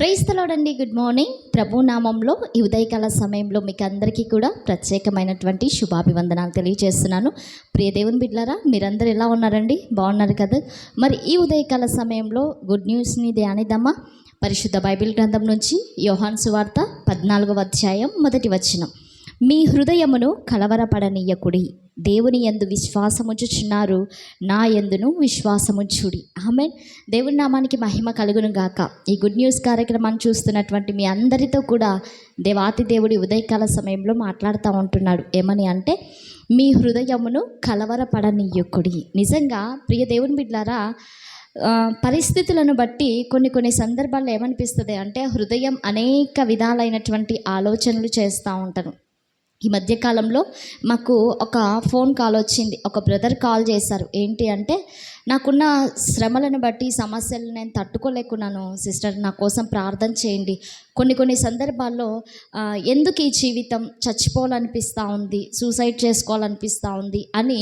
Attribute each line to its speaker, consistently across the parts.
Speaker 1: ప్రైస్తలోడండి good morning. ప్రభు నామంలో ఈ ఉదయకాల సమయంలో మీకు అందరికీ కూడా ప్రత్యేకమైనటువంటి శుభాభివందనాలు తెలియజేస్తున్నాను. ప్రియ దేవుని బిడ్లారా మీరందరూ ఎలా ఉన్నారండి? బాగున్నారు కదా? మరి ఈ ఉదయకాల సమయంలో గుడ్ న్యూస్ని ధ్యానిద్దామా? పరిశుద్ధ బైబిల్ గ్రంథం నుంచి యోహాన్ సువార్త పద్నాలుగవ అధ్యాయం మొదటి వచనం. మీ హృదయమును కలవరపడనీయకుడి. దేవుని ఎందు విశ్వాసముంచుచున్నారు. నా ఎందును విశ్వాసముంచుడి. ఆమె దేవుని నామానికి మహిమ కలుగును గాక. ఈ గుడ్ న్యూస్ కార్యక్రమాన్ని చూస్తున్నటువంటి మీ అందరితో కూడా దేవాతి దేవుడి ఉదయకాల సమయంలో మాట్లాడుతూ ఉంటున్నాడు. ఏమని అంటే మీ హృదయమును కలవరపడనీయకుడి. నిజంగా ప్రియ దేవుని బిడ్లారా పరిస్థితులను బట్టి కొన్ని కొన్ని సందర్భాల్లో ఏమనిపిస్తుంది అంటే హృదయం అనేక విధాలైనటువంటి ఆలోచనలు చేస్తూ ఉంటాను. ఈ మధ్యకాలంలో మాకు ఒక ఫోన్ కాల్ వచ్చింది. ఒక బ్రదర్ కాల్ చేశారు. ఏంటి అంటే నాకున్న శ్రమలను బట్టి సమస్యలు నేను తట్టుకోలేకున్నాను సిస్టర్. నా కోసం ప్రార్థన చేయండి. కొన్ని కొన్ని సందర్భాల్లో ఎందుకు ఈ జీవితం చచ్చిపోవాలనిపిస్తూ ఉంది సూసైడ్ చేసుకోవాలనిపిస్తూ ఉంది అని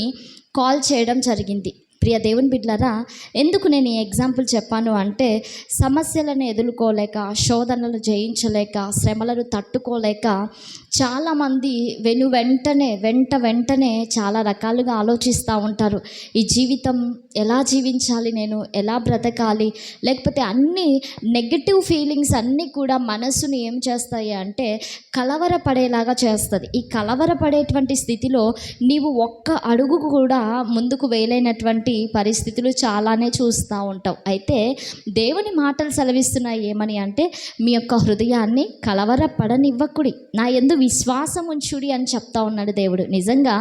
Speaker 1: కాల్ చేయడం జరిగింది. ప్రియ దేవుని బిడ్డలారా ఎందుకు నేను ఈ ఎగ్జాంపుల్ చెప్పాను అంటే సమస్యలను ఎదుర్కోలేక శోధనలు జయించలేక శ్రమలను తట్టుకోలేక చాలామంది వెను వెంటనే వెంట వెంటనే చాలా రకాలుగా ఆలోచిస్తూ ఉంటారు. ఈ జీవితం ఎలా జీవించాలి నేను ఎలా బ్రతకాలి? లేకపోతే అన్ని నెగటివ్ ఫీలింగ్స్ అన్నీ కూడా మనసుని ఏం చేస్తాయి అంటే కలవరపడేలాగా చేస్తుంది. ఈ కలవరపడేటువంటి స్థితిలో నీవు ఒక్క అడుగు కూడా ముందుకు వేయలేనటువంటి పరిస్థితులు చాలానే చూస్తూ ఉంటాం. అయితే దేవుని మాటలు సెలవిస్తున్నాయి ఏమని అంటే మీ యొక్క హృదయాన్ని కలవరపడనివ్వకుడి. నా ఎందు విశ్వాసం ఉంచుడి అని చెప్తా ఉన్నాడు దేవుడు. నిజంగా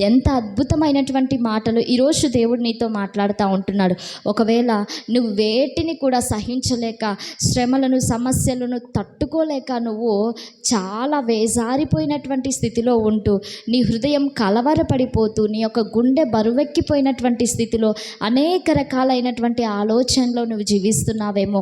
Speaker 1: ఎంత అద్భుతమైనటువంటి మాటలు ఈరోజు దేవుడు నీతో మాట్లాడుతూ ఉంటున్నాడు. ఒకవేళ నువ్వు వేటిని కూడా సహించలేక శ్రమలను సమస్యలను తట్టుకోలేక నువ్వు చాలా వేజారిపోయినటువంటి స్థితిలో ఉంటూ నీ హృదయం కలవరపడిపోతూ నీ యొక్క గుండె బరువెక్కిపోయినటువంటి స్థితి స్థితిలో అనేక రకాలైనటువంటి ఆలోచనలో నువ్వు జీవిస్తున్నావేమో.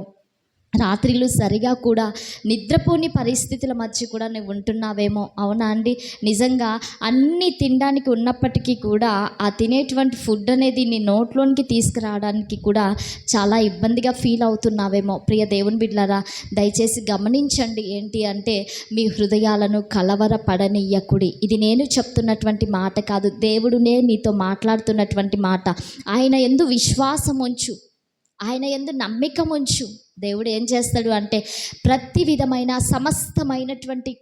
Speaker 1: రాత్రిలు సరిగా కూడా నిద్రపోని పరిస్థితుల మధ్య కూడా నువ్వు ఉంటున్నావేమో? అవునా అండి? నిజంగా అన్నీ తినడానికి ఉన్నప్పటికీ కూడా ఆ తినేటువంటి ఫుడ్ అనేది నీ నోట్లోనికి తీసుకురావడానికి కూడా చాలా ఇబ్బందిగా ఫీల్ అవుతున్నావేమో? ప్రియ దేవుని బిడ్డలారా దయచేసి గమనించండి ఏంటి అంటే మీ హృదయాలను కలవరపడనీయకుడి. ఇది నేను చెప్తున్నటువంటి మాట కాదు. దేవుడునే నీతో మాట్లాడుతున్నటువంటి మాట. ఆయన ఎందు విశ్వాసం ఉంచు ఆయన ఎందు నమ్మకం ఉంచు దేవుడు ఏం చేస్తాడు అంటే ప్రతి విధమైన సమస్తమైనటువంటి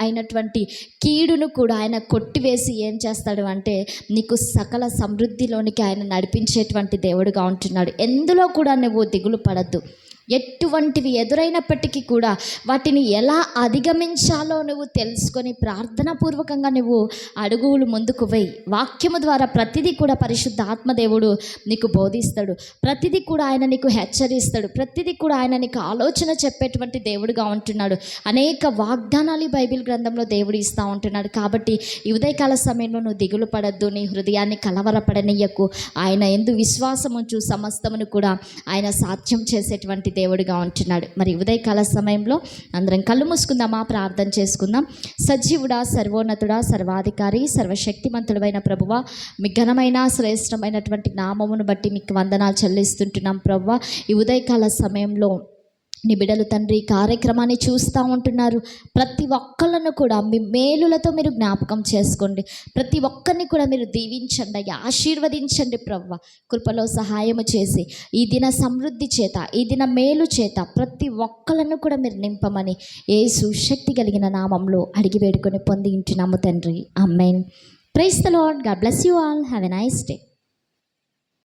Speaker 1: అయినటువంటి కీడును కూడా ఆయన కొట్టివేసి ఏం చేస్తాడు అంటే నీకు సకల సమృద్ధిలోనికి ఆయన నడిపించేటువంటి దేవుడుగా ఉంటున్నాడు. ఎందులో కూడా నువ్వు దిగులు పడద్దు. ఎటువంటివి ఎదురైనప్పటికీ కూడా వాటిని ఎలా అధిగమించాలో నువ్వు తెలుసుకొని ప్రార్థనాపూర్వకంగా నువ్వు అడుగులు ముందుకు వెయ్యి వాక్యము ద్వారా ప్రతిదీ కూడా పరిశుద్ధ ఆత్మదేవుడు నీకు బోధిస్తాడు. ప్రతిదీ కూడా ఆయన నీకు హెచ్చరిస్తాడు. ప్రతిదీ కూడా ఆయన నీకు ఆలోచన చెప్పేటువంటి దేవుడుగా ఉంటున్నాడు. అనేక వాగ్దానాలు బైబిల్ గ్రంథంలో దేవుడు ఇస్తూ ఉంటున్నాడు. కాబట్టి ఈ ఉదయకాల సమయంలో నువ్వు దిగులు పడద్దు నీ హృదయాన్ని కలవరపడనీయకు. ఆయన ఎందు విశ్వాసం ఉంచు సమస్తమును కూడా ఆయన సాధ్యం చేసేటువంటి దేవుడిగా ఉంటున్నాడు. మరి ఉదయకాల సమయంలో అందరం కళ్ళు మూసుకుందామా? ప్రార్థన చేసుకుందాం. సజీవుడా సర్వోన్నతుడా సర్వాధికారి సర్వశక్తిమంతుడమైన ప్రభువ మీ ఘనమైన శ్రేష్టమైనటువంటి నామమును బట్టి మీకు వందనాలు చెల్లిస్తుంటున్నాం ప్రభువ. ఈ ఉదయకాల సమయంలో నీ బిడ్డలు తండ్రి కార్యక్రమాన్ని చూస్తూ ఉంటున్నారు. ప్రతి ఒక్కళ్ళను కూడా మీ మేలులతో మీరు జ్ఞాపకం చేసుకోండి. ప్రతి ఒక్కరిని కూడా మీరు దీవించండి. అయ్యా ఆశీర్వదించండి ప్రవ్వ. కృపలో సహాయము చేసి ఈ దిన సమృద్ధి చేత ఈ దిన మేలు చేత ప్రతి ఒక్కళ్ళను కూడా మీరు నింపమని ఏ సుశక్తి కలిగిన నామంలో అడిగి వేడుకొని పొంది ఇంటున్నాము తండ్రి. Amen praise the లాడ్గా bless you all. Have a nice day.